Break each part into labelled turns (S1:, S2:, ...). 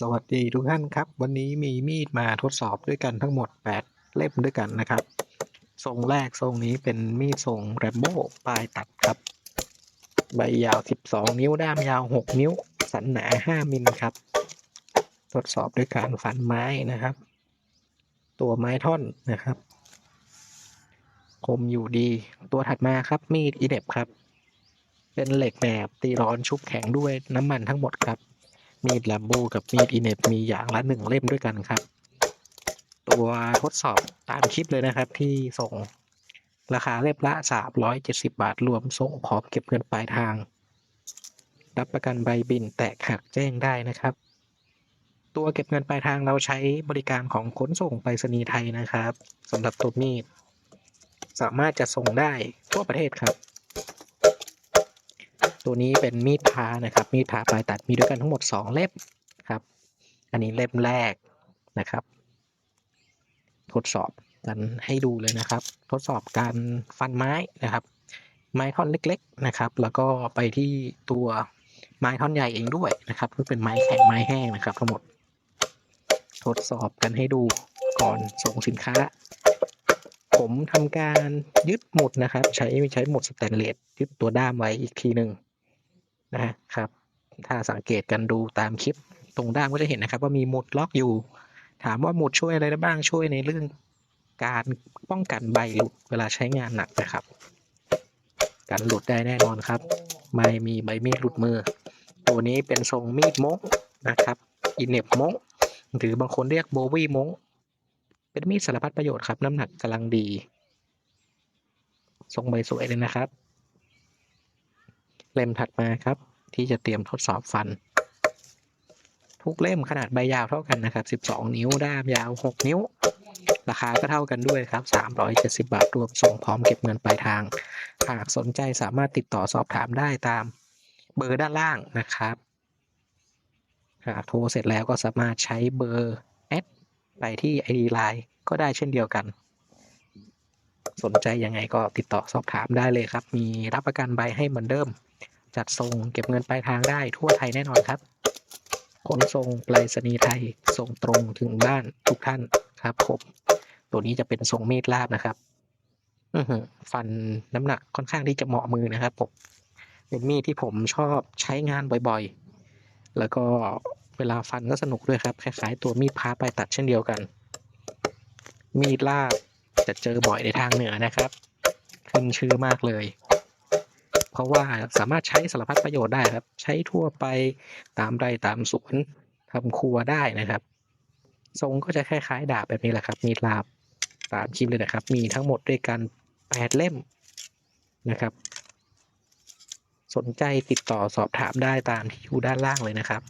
S1: สวัสดีทุกท่านครับ วันนี้มีมีดมาทดสอบด้วยกันทั้งหมด 8 เล่มด้วยกันนะครับ ทรงแรกทรงนี้เป็นมีดทรงแรมโบ้ปลายตัดครับ ใบยาว 12 นิ้วด้ามยาว 6 นิ้ว สันหนา 5 มิลครับ ทดสอบด้วยการฟันไม้นะครับ ตัวไม้ท่อนนะครับ คมอยู่ดี ตัวถัดมาครับมีดอีเด็บครับ เป็นเหล็กแหนบตีร้อนชุบแข็งด้วยน้ำมันทั้งหมดครับ มีดแลมโบกับมีดอีเน็บมีอย่างละหนึ่งเล่มด้วยกันครับ ตัวทดสอบตามคลิปเลยนะครับที่ส่งราคาเล่มละ 370 บาทรวมส่งพร้อมเก็บเงินปลายทาง รับประกันใบบินแตกหักแจ้งได้นะครับ ตัวเก็บเงินปลายทางเราใช้บริการของขนส่งไปรษณีย์ไทยนะครับสำหรับตัวมีด สามารถจะส่งได้ทั่วประเทศครับ ตัวนี้เป็นมีดพานะครับ มีดพาปลายตัดมีด้วยกันทั้งหมด 2 เล่มครับ อันนี้เล่มแรกนะครับ ทดสอบกันให้ดูเลยนะครับ ทดสอบการฟันไม้นะครับ ไม้ท่อนเล็ก ๆนะครับ แล้วก็ไปที่ตัวไม้ท่อนใหญ่เองด้วยนะครับก็เป็นไม้แข็งไม้แห้งนะครับ ทั้งหมด ทดสอบกันให้ดูก่อนส่งสินค้า ผมทำการยึดหมุดนะครับ ใช้ใช้หมุดสแตนเลสยึดตัวด้ามไว้อีกทีหนึ่ง นะครับ ถ้าสังเกตกันดูตามคลิปตรงด้ามก็จะเห็นนะครับ ว่ามีหมุดล็อกอยู่ ถามว่าหมุดช่วยอะไรได้บ้างช่วยในเรื่องการป้องกันใบหลุดเวลาใช้งานหนักนะครับการหลุดได้แน่นอนครับ ไม่มีใบมีดหลุดมือ ตัวนี้เป็นทรงมีดมงนะครับอินเนบมงหรือบางคนเรียกโบวี่มงเป็นมีดสารพัดประโยชน์ครับ น้ำหนักกำลังดี ทรงใบสวยเลยนะครับ เล่มถัดมาครับ ที่จะเตรียมทดสอบฟัน ทุกเล่มขนาดใบยาวเท่ากันนะครับ 12 นิ้วด้ามยาว 6 นิ้ว ราคาก็เท่ากันด้วยครับ 370 บาทรวมส่งพร้อมเก็บเงินปลายทาง หากสนใจสามารถติดต่อสอบถามได้ตามเบอร์ด้านล่างนะครับหากโทรเสร็จแล้วก็สามารถใช้เบอร์แอดไปที่ ID Line ก็ได้เช่นเดียวกัน สนใจยังไงก็ติดต่อสอบถามได้เลยครับ มีรับประกันใบให้เหมือนเดิม จัดส่งเก็บเงินปลายทางได้ทั่วไทยแน่นอนครับขนส่งไปรษณีย์ไทยส่งตรงถึงบ้านทุกท่านครับผมตัวนี้จะเป็นทรงเมีดลาบนะครับฟันน้ำหนักค่อนข้างที่จะเหมาะมือนะครับผมเป็นมีดที่ผมชอบใช้งานบ่อยๆ แล้วก็เวลาฟันก็สนุกด้วยครับ คล้ายๆ ตัวมีดพาปลายตัดเช่นเดียวกัน มีดลาบ จะเจอบ่อยในทางเหนือนะครับ ขึ้นชื่อมากเลย เพราะว่าสามารถใช้สารพัดประโยชน์ได้ครับ ใช้ทั่วไปตามไร่ตามสวนทำครัวได้นะครับ ทรงก็จะคล้ายๆ ดาบแบบนี้แหละครับ มีดลาบตามคลิปเลยนะครับ มีทั้งหมดด้วยกันแปดเล่มนะครับ สนใจติดต่อสอบถามได้ตามที่อยู่ด้านล่างเลยนะครับ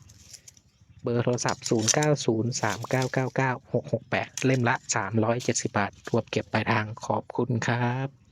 S1: เบอร์โทรศัพท์ 0903999668 เล่มละ 370 บาท รวมเก็บปลายทางขอบคุณครับ